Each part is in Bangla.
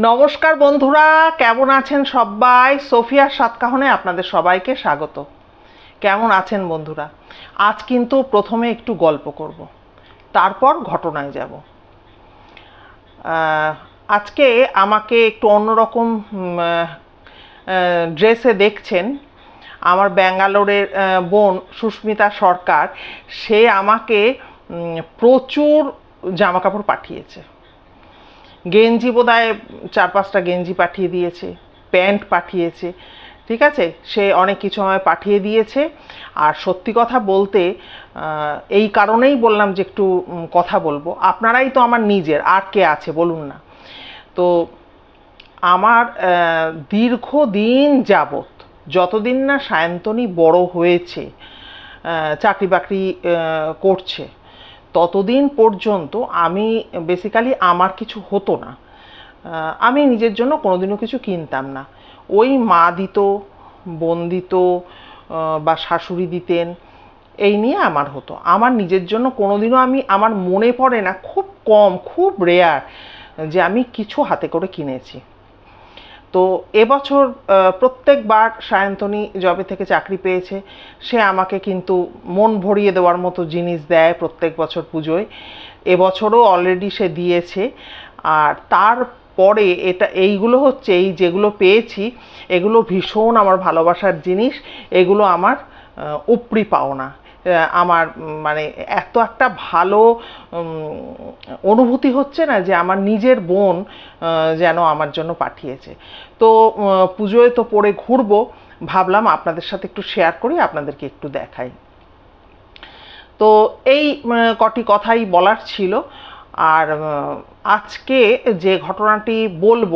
নমস্কার বন্ধুরা, কেমন আছেন সবাই? সোফিয়ার সাতকাহনে আপনাদের সবাইকে স্বাগত। কেমন আছেন বন্ধুরা? আজ কিন্তু প্রথমে একটু গল্প করব। তারপর ঘটনায় যাব। আজকে আমাকে একটু অন্যরকম ড্রেসে দেখছেন আমার ব্যাঙ্গালোরের বোন সুস্মিতা সরকার। সে আমাকে প্রচুর জামাকাপড় পাঠিয়েছে। গেঞ্জি বোধহয় চার পাঁচটা গেঞ্জি পাঠিয়ে দিয়েছে প্যান্ট পাঠিয়েছে ঠিক আছে? সে অনেক কিছু আমায় পাঠিয়ে দিয়েছে। আর সত্যি কথা বলতে এই কারণেই বললাম যে একটু কথা বলব। আপনারাই তো আমার নিজের আর কে আছে বলুন না। তো আমার আহ, দীর্ঘদিন যাবত যতদিন না সায়ন্তনী বড় হয়েছে চাকরি বাকরি করছে ততদিন পর্যন্ত আমি বেসিক্যালি আমার কিছু হতো না। আমি নিজের জন্য কোনোদিনও কিছু কিনতাম না। ওই মা দিত, বোন দিত বা শাশুড়ি দিতেন, এই নিয়ে আমার হতো। আমার নিজের জন্য কোনোদিনও আমি, আমার মনে পড়ে না, খুব কম, খুব রেয়ার যে আমি কিছু হাতে করে কিনেছি। তো এবছর প্রত্যেকবার সায়ন্তনী জবে থেকে চাকরি পেয়েছে। সে আমাকে কিন্তু মন ভরিয়ে দেওয়ার মতো জিনিস দেয় প্রত্যেক বছর পুজোয়। এবছরও অলরেডি সে দিয়েছে। আর তারপরে এটা, এইগুলো হচ্ছে, এই যেগুলো পেয়েছি, এগুলো ভীষণ আমার ভালোবাসার জিনিস। এগুলো আমার উপরি পাওনা। আমার মানে এত একটা ভালো অনুভূতি হচ্ছে না যে আমার নিজের বোন যেন আমার জন্য পাঠিয়েছে। তো পুজোয় তো পরে ঘুরবো, ভাবলাম আপনাদের সাথে একটু শেয়ার করি, আপনাদেরকে একটু দেখাই। তো এই কটি কথাই বলার ছিল। আর আজকে যে ঘটনাটি বলব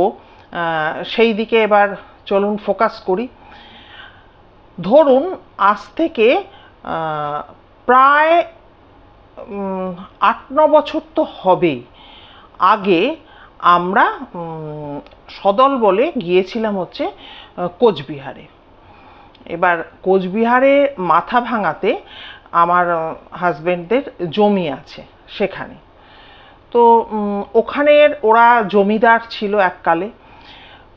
সেই দিকে এবার চলুন ফোকাস করি। ধরুন, আজ থেকে প্রায় আট, ন বছর তো হবেই। আগে আমরা সদল বলে গিয়েছিলাম হচ্ছে কোচবিহারে। এবার কোচবিহারে মাথা ভাঙাতে আমার হাজব্যান্ডদের জমি আছে সেখানে। তো ওখানের ওরা জমিদার ছিল এককালে।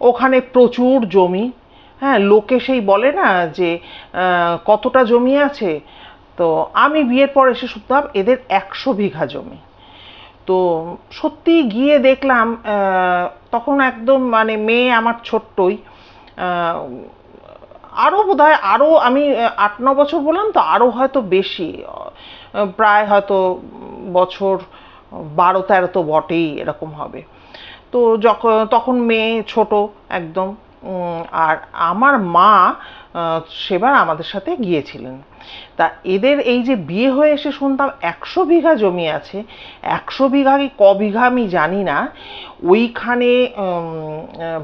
ওখানে প্রচুর জমি হ্যাঁ লোকে সেই বলে না যে কতটা জমি আছে? তো আমি বিয়ের পর এসে শুনতাম এদের একশো বিঘা জমি। তো সত্যি গিয়ে দেখলাম তখন একদম মানে মেয়ে আমার ছোট্টই আরও বোধ হয় আরও আমি আট, ন বছর বললাম তো আরও হয়তো বেশি প্রায় হয়তো বছর বারো তেরো তো বটেই এরকম হবে। তো যখন তখন মেয়ে ছোট একদম। আর আমার মা সেবার আমাদের সাথে গিয়েছিলেন। তা এদের এই যে বিয়ে হয়ে এসে শুনতাম একশো বিঘা জমি আছে। একশো বিঘা কি ক বিঘা আমি জানি না। ওইখানে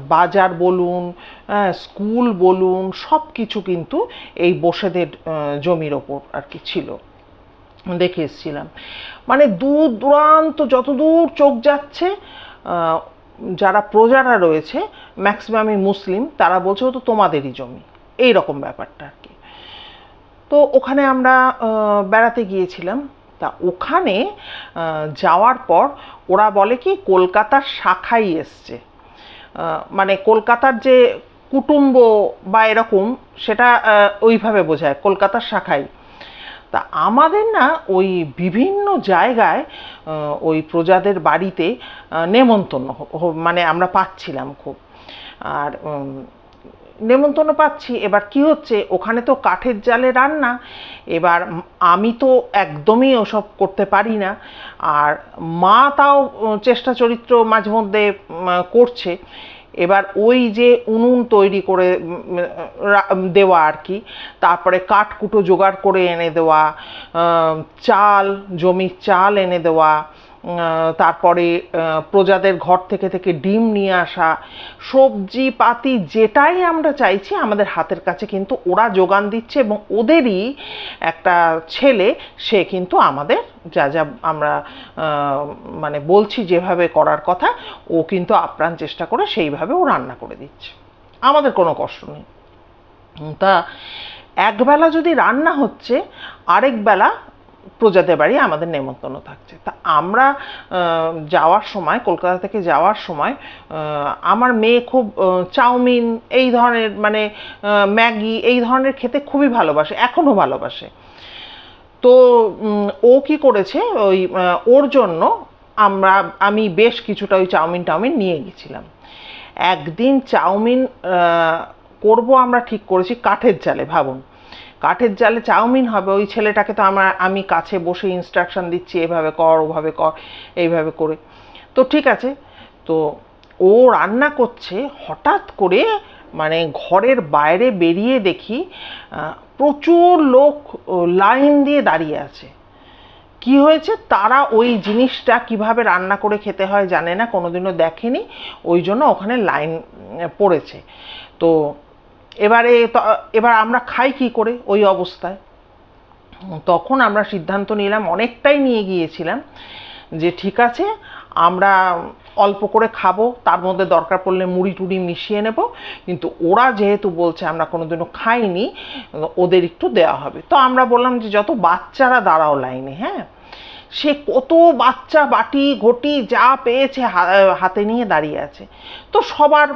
বাজার বলুন আহ, স্কুল বলুন সব কিছু কিন্তু এই বসেদের জমির ওপর আর কি ছিল। দেখে এসেছিলাম। মানে দূর দূরান্ত যতদূর চোখ যাচ্ছে যারা প্রজারা রয়েছে ম্যাক্সিমামই মুসলিম, তারা বলছে তো তোমাদেরই জমি। এই রকম ব্যাপারটা আর কি। তো ওখানে আমরা বেড়াতে গিয়েছিলাম। তা ওখানে যাওয়ার পর ওরা বলে কি, কলকাতার শাখাই এসছে। মানে কলকাতার যে কুটুম্ব বা এরকম, সেটা ওইভাবে বোঝায়, কলকাতার শাখাই। তা আমাদের না ওই বিভিন্ন জায়গায় ওই প্রজাদের বাড়িতে নেমন্তন্ন মানে আমরা পাচ্ছিলাম খুব। আর নেমন্তন্ন পাচ্ছি। এবার কি হচ্ছে? ওখানে তো কাঠের জালে রান্না। এবার আমি তো একদমই ওসব করতে পারি না। আর মা তাও চেষ্টা চরিত্র মাঝে মধ্যে করছে। এবার ওই যে উনুন তৈরি করে দেওয়া আর কি, তারপরে কাঠকুটো জোগাড় করে এনে দেওয়া চাল, জমির চাল এনে দেওয়া তারপরে প্রজাদের ঘর থেকে থেকে ডিম নিয়ে আসা, সবজি পাতি যেটাই আমরা চাইছি, আমাদের হাতের কাছে কিন্তু ওরা যোগান দিচ্ছে এবং ওদেরই একটা ছেলে, সে কিন্তু আমাদের যা যা আমরা মানে বলছি যেভাবে করার কথা, ও কিন্তু আপ্রাণ চেষ্টা করে সেইভাবে ও রান্না করে দিচ্ছে। আমাদের কোনো কষ্ট নেই। তা একবেলা যদি রান্না হচ্ছে, আরেক বেলা প্রজাদের বাড়ি আমাদের নেমন্তন্ন থাকছে। তা আমরা যাওয়ার সময়, কলকাতা থেকে যাওয়ার সময় আমার মেয়ে খুব চাউমিন, এই ধরনের মানে ম্যাগি, এই ধরনের খেতে খুবই ভালোবাসে, এখনও ভালোবাসে। তো ও কি করেছে, ওই ওর জন্য আমরা, আমি বেশ কিছুটা ওই চাউমিন টাউমিন নিয়ে গেছিলাম। একদিন চাউমিন করব আমরা ঠিক করেছি কাঠের জালে, ভাবুন। কাঠের জালে চাউমিন হবে, ওই ছেলেটাকে তো আমার, আমি কাছে বসে ইনস্ট্রাকশন দিচ্ছি, এভাবে কর, ওভাবে কর, এইভাবে করে। তো ঠিক আছে, তো ও রান্না করছে, হঠাৎ করে মানে ঘরের বাইরে বেরিয়ে দেখি প্রচুর লোক লাইন দিয়ে দাঁড়িয়ে আছে। কি হয়েছে? তারা ওই জিনিসটা কীভাবে রান্না করে খেতে হয় জানে না, কোনোদিনও দেখেনি, ওই জন্য ওখানে লাইন পড়েছে। তো এবারে এবার আমরা খাই কি করে ওই অবস্থায়? তখন আমরা সিদ্ধান্ত নিলাম, অনেকটাই নিয়ে গিয়েছিলাম যে ঠিক আছে, আমরা অল্প করে খাব, তার মধ্যে দরকার পড়লে মুড়ি টুড়ি মিশিয়ে নেব, কিন্তু ওরা যেহেতু বলছে আমরা কোনোদিনও খাইনি, ওদের একটু দেওয়া হবে। তো আমরা বললাম যে যত বাচ্চারা দাঁড়াও লাইনে হ্যাঁ? সে কত বাচ্চা বাটি ঘটি যা পেয়েছে হাতে নিয়ে দাঁড়িয়ে আছে। তো সবার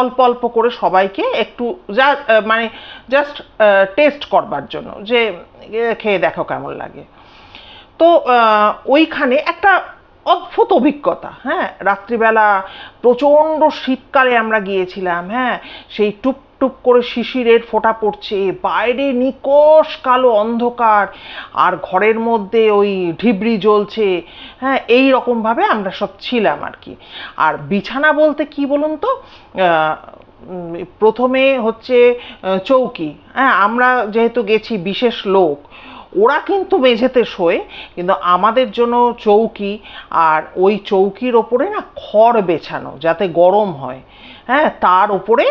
অল্প অল্প করে সবাইকে একটু যা মানে জাস্ট টেস্ট করবার জন্য যে খেয়ে দেখো কেমন লাগে। তো ওইখানে একটা অদ্ভুত অভিজ্ঞতা হ্যাঁ? রাত্রিবেলা প্রচণ্ড শীতকালে আমরা গিয়েছিলাম হ্যাঁ? সেই টুপ টুপ করে শিশিরের ফোঁটা পড়ছে, বাইরে নিকষ কালো অন্ধকার, আর ঘরের মধ্যে ওই ঢিবড়ি জ্বলছে হ্যাঁ? এই রকমভাবে আমরা সব ছিলাম আর কি। আর বিছানা বলতে কি বলুন তো? প্রথমে হচ্ছে চৌকি হ্যাঁ? আমরা যেহেতু গেছি বিশেষ লোক ওরা কিন্তু মেঝেতে শোয়, কিন্তু আমাদের জন্য চৌকি আর ওই চৌকির ওপরে না খড় বেছানো যাতে গরম হয়। হ্যাঁ তার উপরে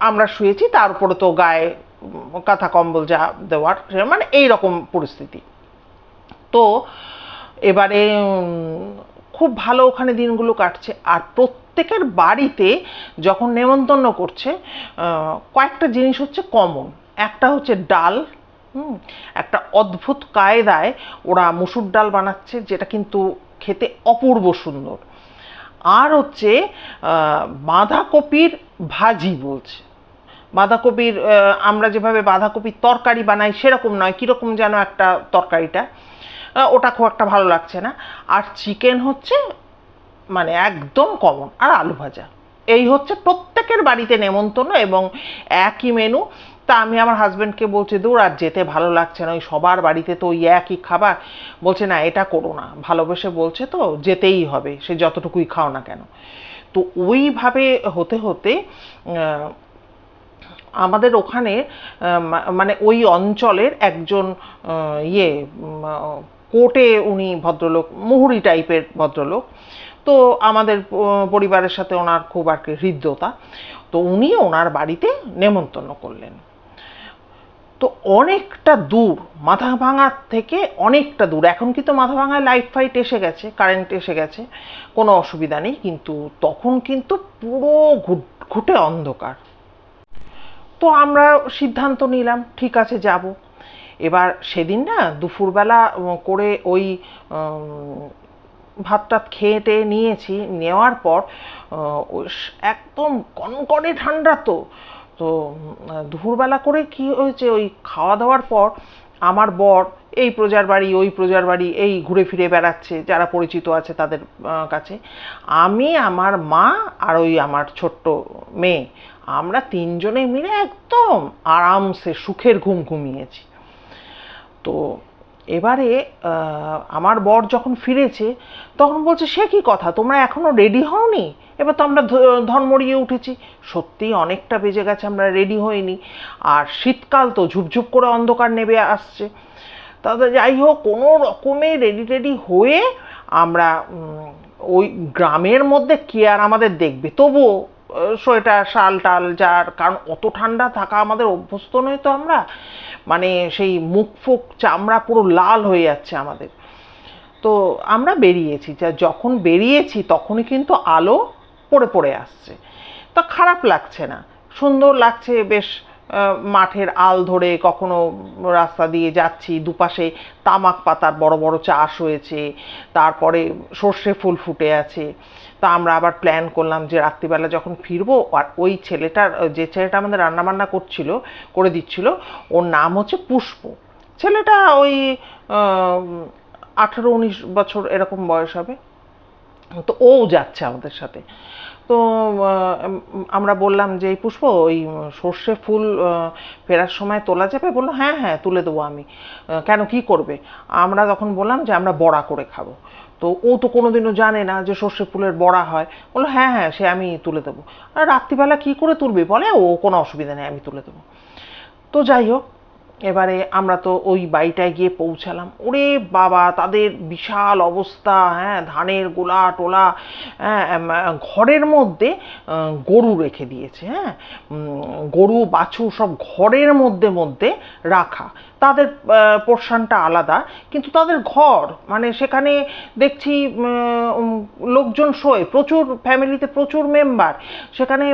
আমরা শুয়েছি, তার উপরে তো গায়ে কাঁথা কম্বল যা দেওয়ার মানে এই রকম পরিস্থিতি। তো এবারে খুব ভালো ওখানে দিনগুলো কাটছে। আর প্রত্যেকের বাড়িতে যখন নেমন্তন্ন করছে কয়েকটা জিনিস হচ্ছে কমন একটা হচ্ছে ডাল হুম, একটা অদ্ভুত কায়দায় ওরা মুসুর ডাল বানাচ্ছে, যেটা কিন্তু খেতে অপূর্ব সুন্দর। আর হচ্ছে বাঁধাকপির ভাজি বলছে। বাঁধাকপির আমরা যেভাবে বাঁধাকপির তরকারি বানাই সেরকম নয়, কীরকম যেন একটা তরকারিটা। ওটা খুব একটা ভালো লাগছে না। আর চিকেন হচ্ছে মানে একদম কমন। আর আলু ভাজা। এই হচ্ছে প্রত্যেকের বাড়িতে নেমন্তন্ন এবং একই মেনু তা আমি আমার হাজব্যান্ডকে বলছি, দূর আর যেতে ভালো লাগছে না, ওই সবার বাড়িতে তো ওই একই খাবার। বলছে, না, এটা করো না। ভালোবেসে বলছে তো, যেতেই হবে, সে যতটুকুই খাও না কেন। তো ওইভাবে হতে হতে আমাদের ওখানে মানে ওই অঞ্চলের একজন ইয়ে কোর্টে উনি ভদ্রলোক, মুহুরি টাইপের ভদ্রলোক। তো আমাদের পরিবারের সাথে ওনার খুব আর কি হৃদ্যতা। তো উনি ওনার বাড়িতে নেমন্তন্ন করলেন। তো অনেকটা দূর মাথা ভাঙার থেকে অনেকটা দূর। এখন কিন্তু মাথা ভাঙায় লাইট ফাইট এসে গেছে কারেন্ট এসে গেছে, কোনো অসুবিধা নেই, কিন্তু তখন কিন্তু পুরো ঘুট- অন্ধকার। তো আমরা সিদ্ধান্ত নিলাম, ঠিক আছে, যাব। এবার সেদিন না, দুপুরবেলা করে ওই ভাত টাত খেয়ে টেয়ে নিয়েছি, নেওয়ার পর একদম কনকনে ঠান্ডা তো। তো দুপুরবেলা করে কি হয়েছে, ওই খাওয়া দাওয়ার পর আমার বর এই প্রজার বাড়ি, ওই প্রজার বাড়ি, এই ঘুরে ফিরে বেড়াচ্ছে, যারা পরিচিত আছে তাদের কাছে। আমি, আমার মা আর ওই আমার ছোট্ট মেয়ে, আমরা তিনজনে মিলে একদম আরামসে সুখের ঘুম ঘুমিয়েছি। তো এবারে আমার বর যখন ফিরেছে, তখন বলছে, সে কি কথা? তোমরা এখনও রেডি হওনি? এবার তো আমরা ধর্মড়িয়ে উঠেছি। সত্যিই অনেকটা বেজে গেছে, আমরা রেডি হইনি। আর শীতকাল তো ঝুপঝুপ করে অন্ধকার নেমে আসছে। তাদের যাই হোক, কোনো রকমে রেডি টেডি হয়ে আমরা ওই গ্রামের মধ্যে কে আর আমাদের দেখবে? তবুও সোয়েটার, শাল টাল যার, কারণ অত ঠান্ডা থাকা আমাদের অভ্যস্ত নয় তো আমরা। মানে সেই মুখ ফুক চামড়া পুরো লাল হয়ে যাচ্ছে আমাদের। তো আমরা বেরিয়েছি, যা যখন বেরিয়েছি তখনই কিন্তু আলো পড়ে পড়ে আসছে। তা খারাপ লাগছে না। সুন্দর লাগছে, বেশ মাঠের আল ধরে কখনো রাস্তা দিয়ে যাচ্ছি, দুপাশে তামাক পাতার বড় বড় চাষ হয়েছে, তারপরে সর্ষে ফুল ফুটে আছে। তা আমরা আবার প্ল্যান করলাম যে রাত্রিবেলা যখন ফিরবো, আর ওই ছেলেটার, যে ছেলেটা আমাদের রান্নাবান্না করছিল, করে দিচ্ছিল, ওর নাম হচ্ছে পুষ্প। ছেলেটা ওই আঠেরো, উনিশ বছর এরকম বয়স হবে। তো ও যাচ্ছে আমাদের সাথে। তো আমরা বললাম যে, এই পুষ্প, ওই সর্ষে ফুল ফেরার সময় তোলা যাবে? বলল হ্যাঁ হ্যাঁ তুলে দেবো আমি। কেন, কি করবে? আমরা তখন বললাম যে, আমরা বড়া করে খাব। তো ও তো কোনোদিনও জানে না যে সর্ষে ফুলের বড়া হয়। বলল হ্যাঁ হ্যাঁ সে আমি তুলে দেবো। আর রাত্রিবেলা কী করে তুলবে বলে, ও কোনো অসুবিধা নেই, আমি তুলে দেবো। তো যাই হোক, এবারে আমরা তো ওই বাড়িটায় গিয়ে পৌঁছালাম। ওরে বাবা, তাদের বিশাল অবস্থা হ্যাঁ ধানের গোলা, টোলা হ্যাঁ ঘরের মধ্যে গরু রেখে দিয়েছে হ্যাঁ গরু, বাছুর সব ঘরের মধ্যে মধ্যে রাখা। তাদের পোর্শনটা আলাদা, কিন্তু তাদের ঘর মানে সেখানে দেখছি লোকজন শোয়, প্রচুর ফ্যামিলিতে প্রচুর মেম্বার, সেখানে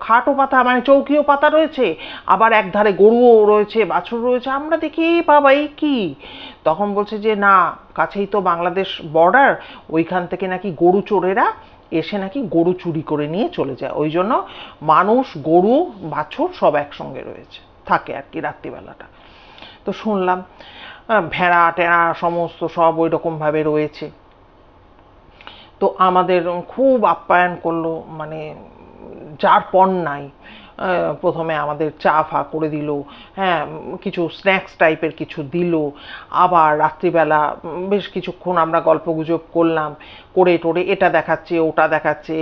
খাটও পাতা মানে চৌকিও পাতা রয়েছে, আবার একধারে গরুও রয়েছে, বাছুর রয়েছে, আমরা দেখি, "এ বাবা এই কি? তখন বলছে যে, না, কাছেই তো বাংলাদেশ বর্ডার ওইখান থেকে নাকি গরু চোরেরা এসে নাকি গরু চুরি করে নিয়ে চলে যায়। ওই জন্য মানুষ, গরু, বাছুর সব একসঙ্গে রয়েছে, থাকে আর কি রাত্রিবেলাটা। তো শুনলাম ভেড়া টেড়া সমস্ত সব ওই রকমভাবে রয়েছে। তো আমাদের খুব আপ্যায়ন করল মানে যার পণ নাই প্রথমে আমাদের চা ফা করে দিল হ্যাঁ কিছু স্ন্যাক্স টাইপের কিছু দিল, আবার রাত্রিবেলা বেশ কিছুক্ষণ আমরা গল্পগুজব করলাম, করে টোরে এটা দেখাচ্ছে, ওটা দেখাচ্ছে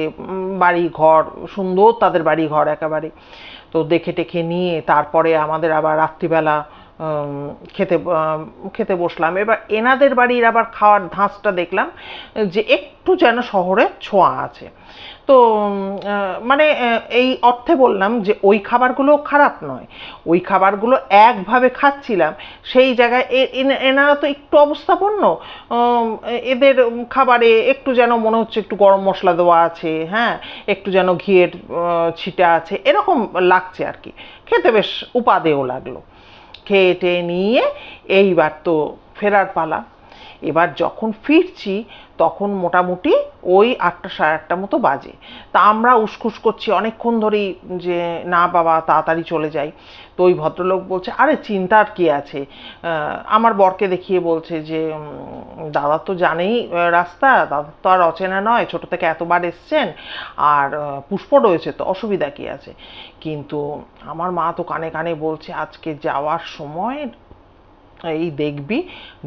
বাড়ি ঘর সুন্দর তাদের বাড়ি ঘর একেবারে। তো দেখে টেখে নিয়ে তারপরে আমাদের আবার রাত্রিবেলা খেতে খেতে বসলাম। এবার এনাদের বাড়ির আবার খাওয়ার ধাঁচটা দেখলাম যে একটু যেন শহরের ছোঁয়া আছে। তো মানে এই অর্থে বললাম যে ওই খাবারগুলো খারাপ নয়। ওই খাবারগুলো একভাবে খাচ্ছিলাম। সেই জায়গায় এনারা তো একটু অবস্থাপন্ন। এদের খাবারে একটু যেন মনে হচ্ছে একটু গরম মশলা দেওয়া আছে হ্যাঁ? একটু যেন ঘিয়ের ছিটা আছে। এরকম লাগছে আর কি। খেতে বেশ উপাদেয় লাগল। খেয়ে টেয়ে নিয়ে এইবার তো ফেরার পালা। এবার যখন ফিরছি, তখন মোটামুটি ওই আটটা সাড়ে আটটা মতো বাজে। তা আমরা উসখুস করছি, অনেকক্ষণ ধরেই যে, না বাবা, তাড়াতাড়ি চলে যাই। তো ওই ভদ্রলোক বলছে, আরে, চিন্তার কি আছে? আমার বরকে দেখিয়ে বলছে যে দাদা তো জানেই রাস্তা, দাদা তো আর অচেনা নয়, ছোট থেকে এতবার এসছেন, আর পুষ্প রয়েছে তো, অসুবিধা কি আছে? কিন্তু আমার মা তো কানে কানে বলছে, আজকে যাওয়ার সময় এই দেখবি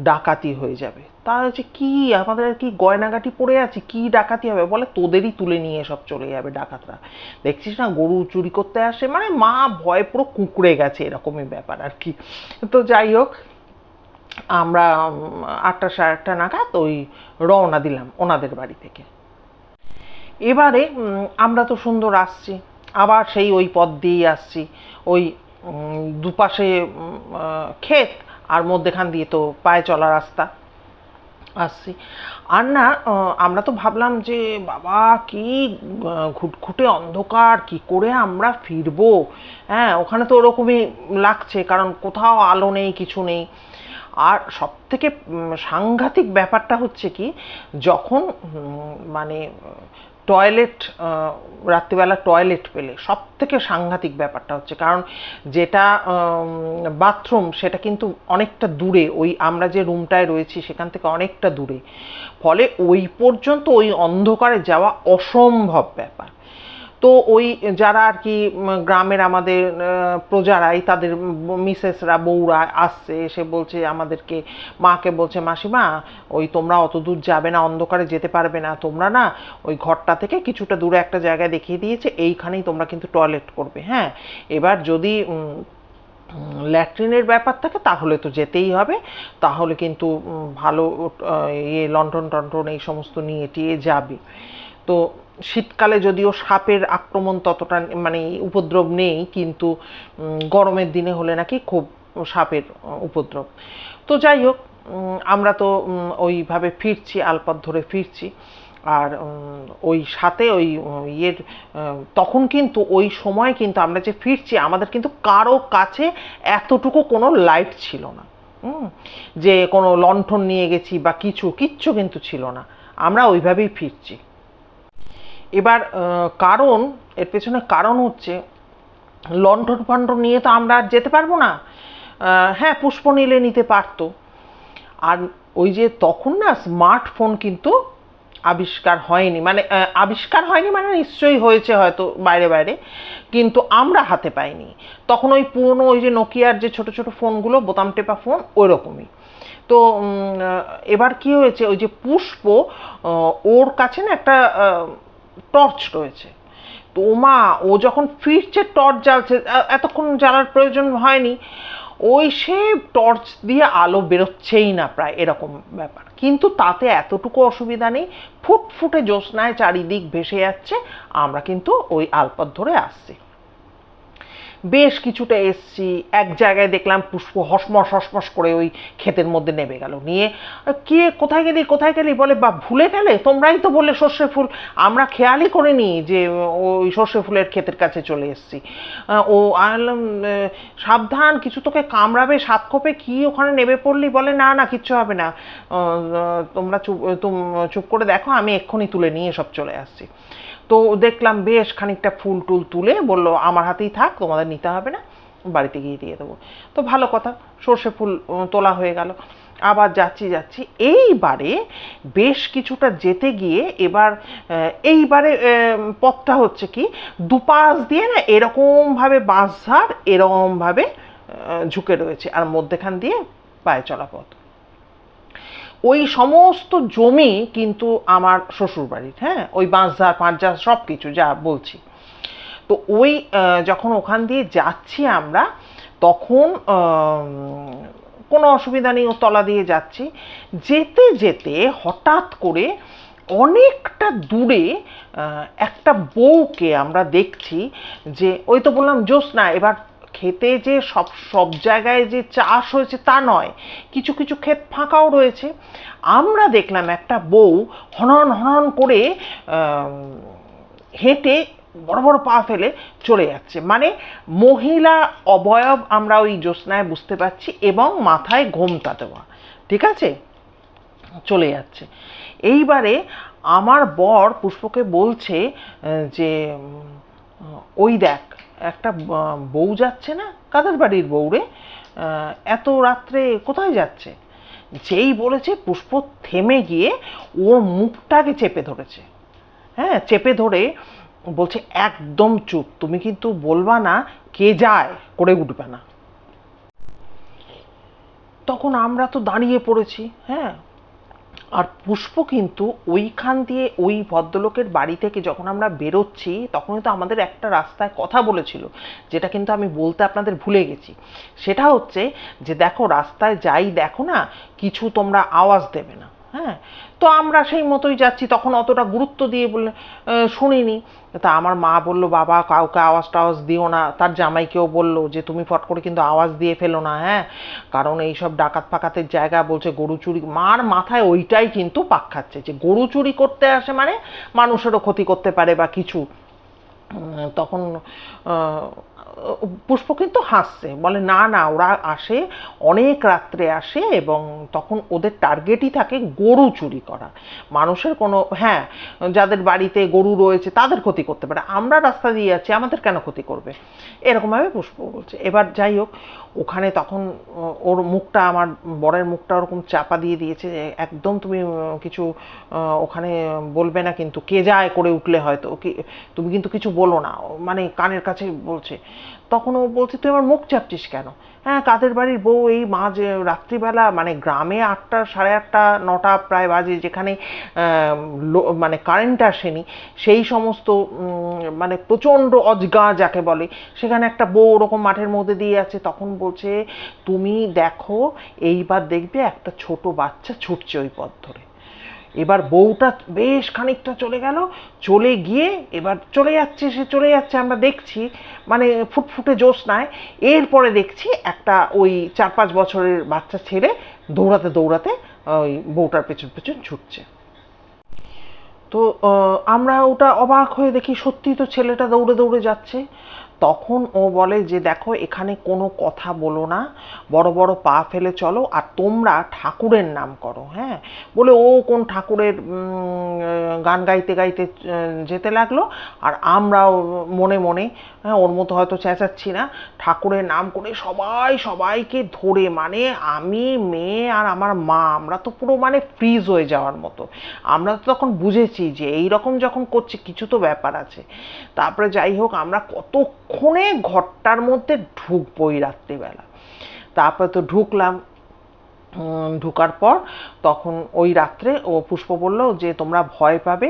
ডাকাতি হয়ে যাবে। তা হচ্ছে কি, আমাদের আর কি গয়নাগাটি পড়ে আছে, কি ডাকাতি হবে? বলে তোদেরই তুলে নিয়ে সব চলে যাবে ডাকাতরা। দেখছিস না, গরু চুরি করতে আসে মানে মা ভয় পুরো কুঁকড়ে গেছে, এরকমই ব্যাপার আর কি। তো যাই হোক, আমরা আটটা সাড়ে আটটা নাগাদ ওই রওনা দিলাম ওনাদের বাড়ি থেকে। এবারে আমরা তো সুন্দর আসছি, আবার সেই ওই পথ দিয়েই আসছি। ওই দুপাশে ক্ষেত আর মধ্যেখান দিয়ে তো পায়ে চলা রাস্তা। আসছি। আর না আমরা তো ভাবলাম যে, বাবা, কি ঘুটঘুটে অন্ধকার, কি করে আমরা ফিরবো? হ্যাঁ ওখানে তো ওরকমই লাগছে, কারণ কোথাও আলো নেই, কিছু নেই। আর সব থেকে সাংঘাতিক ব্যাপারটা হচ্ছে কি, যখন মানে টয়লেট রাত্রিবেলা টয়লেট পেলে সব থেকে সাংঘাতিক ব্যাপারটা হচ্ছে কারণ যেটা বাথরুম সেটা কিন্তু অনেকটা দূরে, ওই আমরা যে রুমটায় রয়েছি সেখান থেকে অনেকটা দূরে। ফলে ওই পর্যন্ত ওই অন্ধকারে যাওয়া অসম্ভব ব্যাপার। তো ওই যারা আর কি গ্রামের আমাদের প্রজারাই, তাদের মিসেসরা, বউরা আসছে, এসে বলছে আমাদেরকে, মাকে বলছে, মাসিমা, ওই তোমরা অত দূর যাবে না, অন্ধকারে যেতে পারবে না। তোমরা না ওই ঘরটা থেকে কিছুটা দূরে একটা জায়গায় দেখিয়ে দিয়েছে, এইখানেই তোমরা কিন্তু টয়লেট করবে। হ্যাঁ এবার যদি ল্যাট্রিনের ব্যাপার থাকে, তাহলে তো যেতেই হবে। তাহলে কিন্তু ভালো ইয়ে লন্ঠন টন্ঠন এই সমস্ত নিয়ে টিয়ে যাবে। তো শীতকালে যদিও সাপের আক্রমণ ততটা মানে উপদ্রব নেই, কিন্তু গরমের দিনে হলে নাকি খুব সাপের উপদ্রব। তো যাই হোক আমরা তো ওইভাবে ফিরছি আলপথ ধরে ফিরছি। আর ওই সাথে ওই ইয়ের তখন কিন্তু ওই সময় কিন্তু আমরা যে ফিরছি, আমাদের কিন্তু কারও কাছে এতটুকু কোনো লাইট ছিল না। যে কোনো লণ্ঠন নিয়ে গেছি বা কিছু, কিচ্ছু কিন্তু ছিল না। আমরা ওইভাবেই ফিরছি। এবার কারণ, এর পেছনে কারণ হচ্ছে, লণ্ঠন ফণ্ঠন নিয়ে তো আমরা আর যেতে পারব না। হ্যাঁ পুষ্প নিলে নিতে পারতো। আর ওই যে তখন না স্মার্টফোন কিন্তু আবিষ্কার হয়নি। মানে আবিষ্কার হয়নি মানে নিশ্চয়ই হয়েছে হয়তো বাইরে বাইরে, কিন্তু আমরা হাতে পাইনি। তখন ওই পুরনো ওই যে নোকিয়ার যে ছোট ছোট ফোনগুলো, বোতাম টেপা ফোন ওই রকমই তো এবার কি হয়েছে? ওই যে পুষ্প ওর কাছে না একটা টর্চ রয়েছে। তো মা, ও যখন ফিরছে, টর্চ জ্বালছে এতক্ষণ জ্বালার প্রয়োজন হয়নি। ওই সে টর্চ দিয়ে আলো বেরোচ্ছেই না প্রায়, এরকম ব্যাপার। কিন্তু তাতে এতটুকু অসুবিধা নেই, ফুটফুটে জ্যোৎস্নায় চারিদিক ভেসে যাচ্ছে, আমরা কিন্তু ওই আলপথ ধরে আসছি। বেশ কিছুটা এসছি, এক জায়গায় দেখলাম পুষ্প হসমস হসমস করে ওই ক্ষেতের মধ্যে নেমে গেল। নিয়ে কে, কোথায় গেলি কোথায় গেলি? বলে বা ভুলে গেলে? তোমরাই তো বললে সর্ষে ফুল। আমরা খেয়ালই করিনি যে ওই সর্ষে ফুলের ক্ষেতের কাছে চলে এসছি। ও আনলাম সাবধান, কিছু তোকে কামড়াবে, সাত খোপে কি ওখানে নেমে পড়লি? বলে, না না, কিচ্ছু হবে না। তোমরা চুপ চুপ করে দেখো, আমি এক্ষুনি তুলে নিয়ে সব চলে আসছি। তো দেখলাম বেশ খানিকটা ফুল টুল তুলে বলল, আমার হাতেই থাক, তোমাদের নিতে হবে না, বাড়িতে গিয়ে দিয়ে দেবো। তো ভালো কথা, সর্ষে ফুল তোলা হয়ে গেল। আবার যাচ্ছি যাচ্ছি। এইবারে বেশ কিছুটা যেতে গিয়ে এবার এইবারে পথটা হচ্ছে কি, দুপাশ দিয়ে না এরকমভাবে বাঁশঝাড়, এরকমভাবে ঝুঁকে রয়েছে। আর মধ্যেখান দিয়ে পায়ে চলা পথ। ওই সমস্ত জমি কিন্তু আমার শ্বশুর বাড়ির হ্যাঁ? ওই বাঁশঝাড় পাঁচঝাড় সব কিছু যা বলছি। তো ওই যখন ওখান দিয়ে যাচ্ছি আমরা, তখন কোনো অসুবিধা নেই, ও তলা দিয়ে যাচ্ছি। যেতে যেতে হঠাৎ করে অনেকটা দূরে একটা বউকে আমরা দেখছি যে, ওই তো বললাম, জ্যোৎস্না, এবার খেতে যে সব সব জায়গায় যে চাষ হয়েছে তা নয়, কিছু কিছু ক্ষেত ফাঁকাও রয়েছে। আমরা দেখলাম একটা বউ হনন হনন করে হেঁটে বড় বড় পা ফেলে চলে যাচ্ছে। মানে মহিলা অবয়ব আমরা ওই জ্যোৎস্নায় বুঝতে পারছি এবং মাথায় ঘোমটা দেওয়া। ঠিক আছে? চলে যাচ্ছে। এইবারে আমার বর পুষ্পকে বলছে যে ওই দেখ একটা বউ যাচ্ছে না কাদের বাড়ির বউ রে এত রাত্রে কোথায় যাচ্ছে? যেই বলেছে পুষ্প থেমে গিয়ে ওর মুখটাকে চেপে ধরেছে। হ্যাঁ চেপে ধরে বলছে, একদম চুপ, তুমি কিন্তু বলবা না কে যায়, করে উঠবে না। তখন আমরা তো দাঁড়িয়ে পড়েছি হ্যাঁ। আর পুষ্প কিন্তু ওইখান দিয়ে ওই ভদ্রলোকের বাড়ি থেকে যখন আমরা বেরোচ্ছি, তখনই তো আমাদের একটা রাস্তায় কথা বলেছিল, যেটা কিন্তু আমি বলতে আপনাদের ভুলে গেছি। সেটা হচ্ছে যে, দেখো, রাস্তায় যাই দেখো না, কিছু তোমরা আওয়াজ দেবে না। হ্যাঁ তো আমরা সেই মতোই যাচ্ছি, তখন অতটা গুরুত্ব দিয়ে বলে শুনিনি। তা আমার মা বলল, বাবা, কাউকে আওয়াজ টাওয়াজ দিও না। তার জামাইকেও বলল, যে তুমি ফট করে কিন্তু আওয়াজ দিয়ে ফেলো না হ্যাঁ? কারণ এইসব ডাকাত ফাকাতের জায়গা বলছে গরু চুরি, মার মাথায় ওইটাই কিন্তু পাক খাচ্ছে। যে গরু চুরি করতে আসে মানে মানুষেরও ক্ষতি করতে পারে বা কিছু। তখন পুষ্প কিন্তু হাসছে। বলে, না না, ওরা আসে, অনেক রাত্রে আসে এবং তখন ওদের টার্গেটই থাকে গরু চুরি করা। মানুষের কোনো হ্যাঁ যাদের বাড়িতে গরু রয়েছে তাদের ক্ষতি করতে পারে। আমরা রাস্তা দিয়ে যাচ্ছি, আমাদের কেন ক্ষতি করবে? এরকমভাবে পুষ্প বলছে। এবার যাই হোক, ওখানে তখন ওর মুখটা, আমার বরের মুখটা ওরকম চাপা দিয়ে দিয়েছে একদম তুমি কিছু ওখানে বলবে না কিন্তু কে যায় করে উঠলে হয়তো। কি, তুমি কিন্তু কিছু বলো না। মানে কানের কাছে বলছে তখন ও বলছে, তুই আমার মুখ চাপছিস কেন? হ্যাঁ কাদের বাড়ির বউ এই মাঝ রাত্রিবেলা মানে গ্রামে আটটা, সাড়ে আটটা, নটা, প্রায় বাজে, যেখানে মানে কারেন্ট আসেনি, সেই সমস্ত মানে প্রচণ্ড অজগা যাকে বলে, সেখানে একটা বউ ওরকম মাঠের মধ্যে দিয়ে আছে, তখন বলছে, তুমি দেখো, এইবার দেখবে একটা ছোট বাচ্চা ছুটছে ওই পথ ধরে। এবার বউটা বেশ খানিকটা চলে গেল, চলে গিয়ে এবার চলে যাচ্ছে, সে চলে যাচ্ছে, আমরা দেখছি মানে ফুটফুটে জ্যোৎস্নায় এরপরে দেখছি একটা ওই চার পাঁচ বছরের বাচ্চা ছেলে দৌড়াতে দৌড়াতে ওই বউটার পেছন পেছন ছুটছে। তো আমরা ওটা অবাক হয়ে দেখি সত্যি তো ছেলেটা দৌড়ে দৌড়ে যাচ্ছে। তখন ও বলে যে, দেখো, এখানে কোনো কথা বলো না। বড় বড় পা ফেলে চলো আর তোমরা ঠাকুরের নাম করো। হ্যাঁ? বলে ও কোন ঠাকুরের গান গাইতে গাইতে যেতে লাগল। আর আমরাও মনে মনে হ্যাঁ ওর মতো হয়তো চেঁচাচ্ছি না, ঠাকুরের নাম করে সবাই, সবাইকে ধরে মানে আমি, মেয়ে আর আমার মা, আমরা তো পুরো মানে ফ্রিজ হয়ে যাওয়ার মতো। আমরা তো তখন বুঝেছি যে এই রকম যখন করছি, কিছু তো ব্যাপার আছে। তারপরে যাই হোক, আমরা কতক্ষণে ঘরটার মধ্যে ঢুকবোই রাত্রিবেলা। তারপরে তো ঢুকলাম। ঢুকার পর তখন ওই রাত্রে ও পুষ্প বলল যে, তোমরা ভয় পাবে।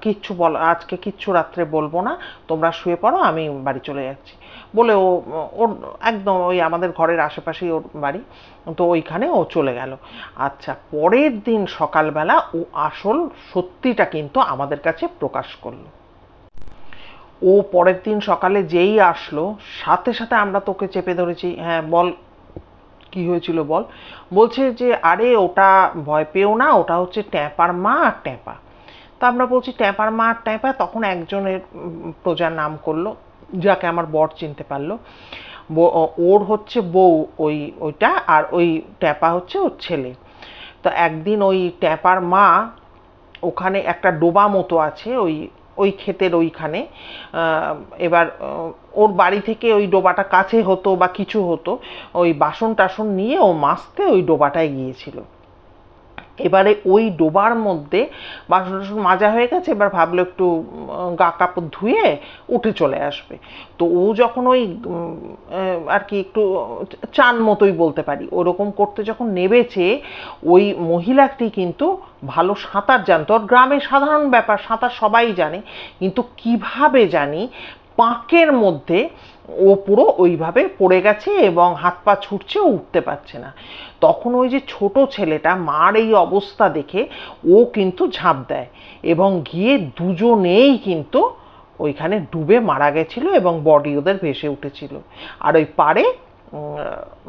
কিচ্ছু বল, আজকে কিচ্ছু রাত্রে বলব না। তোমরা শুয়ে পড়ো, আমি বাড়ি চলে যাচ্ছি। বলে ও ওর একদম ওই আমাদের ঘরের আশেপাশেই ওর বাড়ি। তো ওইখানে ও চলে গেল। আচ্ছা পরের দিন সকালবেলা ও আসল সত্যিটা কিন্তু আমাদের কাছে প্রকাশ করল। ও পরের দিন সকালে যেই আসলো, সাথে সাথে আমরা তোকে চেপে ধরেছি। হ্যাঁ বল, কি হয়েছিল বল? বলছে যে, আরে ওটা ভয় পেও না, ওটা হচ্ছে ট্যাপার মা আর ট্যাপা। তা আমরা বলছি, ট্যাপার মা আর ট্যাপা? তখন একজনের প্রজার নাম করল, যাকে আমার বর চিনতে পারল। ওর হচ্ছে বউ ওই, ওইটা, আর ওই ট্যাপা হচ্ছে ওর ছেলে। তো একদিন ওই ট্যাপার মা ওখানে একটা ডোবা মতো আছে, ওই ওই ক্ষেতের ওইখানে এবার ওর বাড়ি থেকে ওই ডোবাটা কাছে হতো বা কিছু হতো, ওই বাসন টাসন নিয়ে ও মাছতে ওই ডোবাটায় গিয়েছিল। এবারে ওই ডোবার মধ্যে বাসন টাসন মাজা হয়ে গেছে, এবার ভাবলো একটু গা কাপড় ধুয়ে উঠে চলে আসবে। তো ও যখন ওই আর কি একটু চান মতোই বলতে পারি। ওরকম করতে যখন নেবেছে ওই মহিলাটি কিন্তু ভালো সাঁতার জানতো। ওর গ্রামে সাধারণ ব্যাপার, সাঁতার সবাই জানে। কিন্তু কীভাবে জানি পাঁকের মধ্যে ও পুরো ওইভাবে পড়ে গেছে এবং হাত পা ছুটছে, ও উঠতে পারছে না। তখন ওই যে ছোট ছেলেটা মার এই অবস্থা দেখে ও কিন্তু ঝাঁপ দেয় এবং গিয়ে দুজনেই কিন্তু ওইখানে ডুবে মারা গেছিল এবং বডি ওদের ভেসে উঠেছিল। আর ওই পাড়ে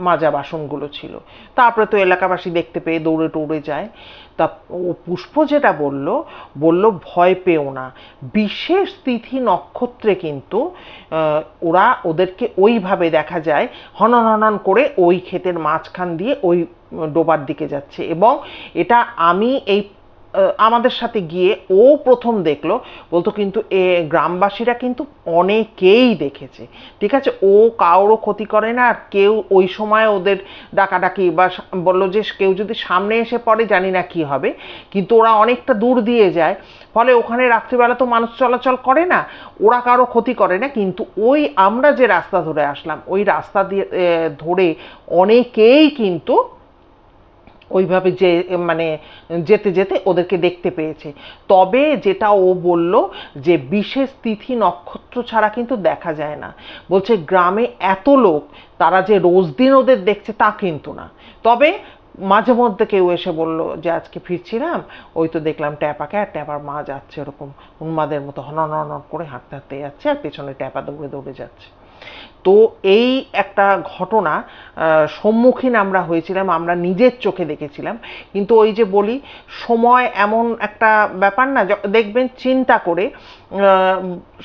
মাজা বাসনগুলো ছিল। তারপরে তো এলাকাবাসী দেখতে পেয়ে দৌড়ে টৌড়ে যায়। তা ও পুষ্প যেটা বলল বলল, ভয় পেও না। বিশেষ তিথি নক্ষত্রে কিন্তু ওরা ওদেরকে ওইভাবে দেখা যায় হনন হনন করে ওই ক্ষেতের মাঝখান দিয়ে ওই ডোবার দিকে যাচ্ছে। এবং এটা আমি এই আমাদের সাথে গিয়ে ও প্রথম দেখল। বলতো কিন্তু এ গ্রামবাসীরা কিন্তু অনেকেই দেখেছে। ঠিক আছে? ও কারোরও ক্ষতি করে না। আর কেউ ওই সময় ওদের ডাকাডাকি বা বলল যে কেউ যদি সামনে এসে পড়ে, জানি না কি হবে। কিন্তু ওরা অনেকটা দূর দিয়ে যায়। ফলে ওখানে রাত্রিবেলা তো মানুষ চলাচল করে না। ওরা কারও ক্ষতি করে না। কিন্তু ওই আমরা যে রাস্তা ধরে আসলাম, ওই রাস্তা দিয়ে ধরে অনেকেই কিন্তু ওইভাবে যে মানে যেতে যেতে ওদেরকে দেখতে পেয়েছে। তবে যেটা ও বলল যে, বিশেষ তিথি নক্ষত্র ছাড়া কিন্তু দেখা যায় না। বলছে, গ্রামে এত লোক, তারা যে রোজ দিন ওদের দেখছে তা কিন্তু না। তবে মাঝে মধ্যে কেউ এসে বলল যে, আজকে ফিরছিলাম, ওই তো দেখলাম ট্যাপাকে, আর ট্যাপার মা যাচ্ছে ওরকম উন্মাদের মতো হনন করে হাঁটতে হাঁটতে যাচ্ছে, আর পেছনে ট্যাপা দৌড়ে দৌড়ে যাচ্ছে। তো এই একটা ঘটনা সম্মুখীন আমরা হয়েছিলাম, আমরা নিজের চোখে দেখেছিলাম। কিন্তু ওই যে বলি, সময় এমন একটা ব্যাপার না দেখবেন চিন্তা করে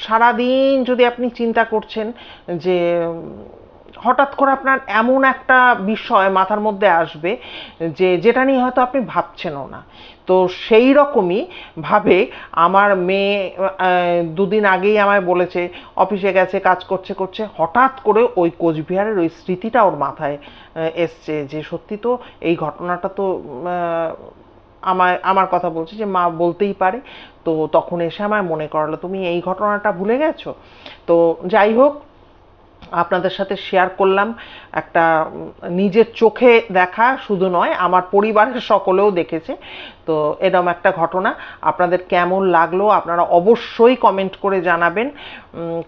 সারাদিন যদি আপনি চিন্তা করছেন যে হঠাৎ করে আপনার এমন একটা বিষয় মাথার মধ্যে আসবে যে যেটা নিয়ে হয়তো আপনি ভাবছেনও না। তো সেই রকমই ভাবে আমার মেয়ে দুদিন আগেই আমায় বলেছে, অফিসে গেছে, কাজ করছে করছে। হঠাৎ করে ওই কোচবিহারের ওই স্মৃতিটা ওর মাথায় এসছে যে, সত্যি তো এই ঘটনাটা তো আমায়, আমার কথা বলছে যে, মা বলতেই পারে। তো তখন এসে আমায় মনে করালো, তুমি এই ঘটনাটা ভুলে গেছো? তো যাই হোক আপনাদের সাথে শেয়ার করলাম। একটা নিজের চোখে দেখা শুধু নয়, আমার পরিবারের সকলেও দেখেছে। তো এরকম একটা ঘটনা। আপনাদের কেমন লাগল আপনারা অবশ্যই কমেন্ট করে জানাবেন।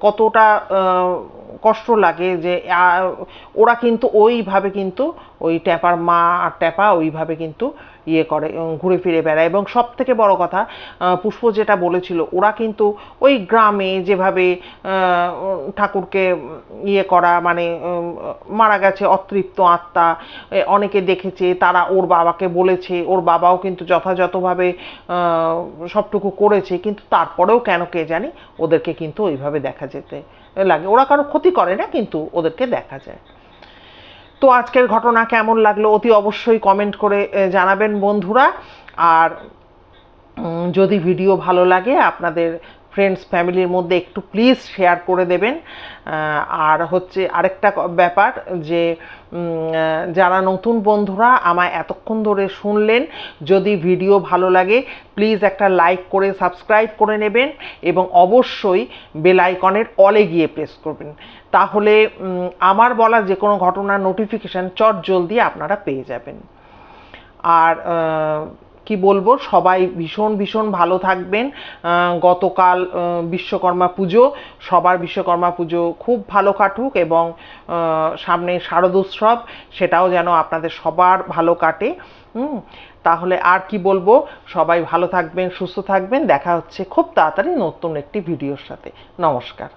কতটা কষ্ট লাগে যে ওরা কিন্তু ওইভাবে কিন্তু ওই ট্যাপার মা আর ট্যাপা ওইভাবে কিন্তু ইয়ে করে ঘুরে ফিরে বেড়ায়। এবং সব থেকে বড় কথা পুষ্প যেটা বলেছিল, ওরা কিন্তু ওই গ্রামে যেভাবে ঠাকুরকে ইয়ে করা মানে মারা গেছে অতৃপ্ত আত্মা অনেকে দেখেছে, তারা ওর বাবাকে বলেছে, ওর বাবাও কিন্তু যথাযথভাবে সবটুকু করেছে, কিন্তু তারপরেও কেন কে জানি, ওদেরকে কিন্তু ওইভাবে দেখা যেতে লাগে। ওরা কারও ক্ষতি করে না, কিন্তু ওদেরকে দেখা যায়। তো আজকের ঘটনা কেমন লাগল অতি অবশ্যই কমেন্ট করে জানাবেন বন্ধুরা। আর যদি ভিডিও ভালো লাগে, আপনাদের ফ্রেন্ডস ফ্যামিলির মধ্যে একটু প্লিজ শেয়ার করে দেবেন। আর হচ্ছে আরেকটা ব্যাপার যে যারা নতুন বন্ধুরা আমায় এতক্ষণ ধরে শুনলেন, যদি ভিডিও ভালো লাগে প্লিজ একটা লাইক করে সাবস্ক্রাইব করে নেবেন এবং অবশ্যই বেল আইকনের অলে গিয়ে প্রেস করবেন। তাহলে আমার বলা যে কোনো ঘটনার নোটিফিকেশান চট জলদি আপনারা পেয়ে যাবেন। আর কি বলব? সবাই ভীষণ ভীষণ ভালো থাকবেন। গতকাল বিশ্বকর্মা পুজো, সবার বিশ্বকর্মা পুজো খুব ভালো কাটুক এবং সামনে শারদোৎসব সেটাও যেন আপনাদের সবার ভালো কাটে। তাহলে আর কি বলব? সবাই ভালো থাকবেন, সুস্থ থাকবেন। দেখা হচ্ছে খুব তাড়াতাড়ি নতুন একটি ভিডিওর সাথে। নমস্কার।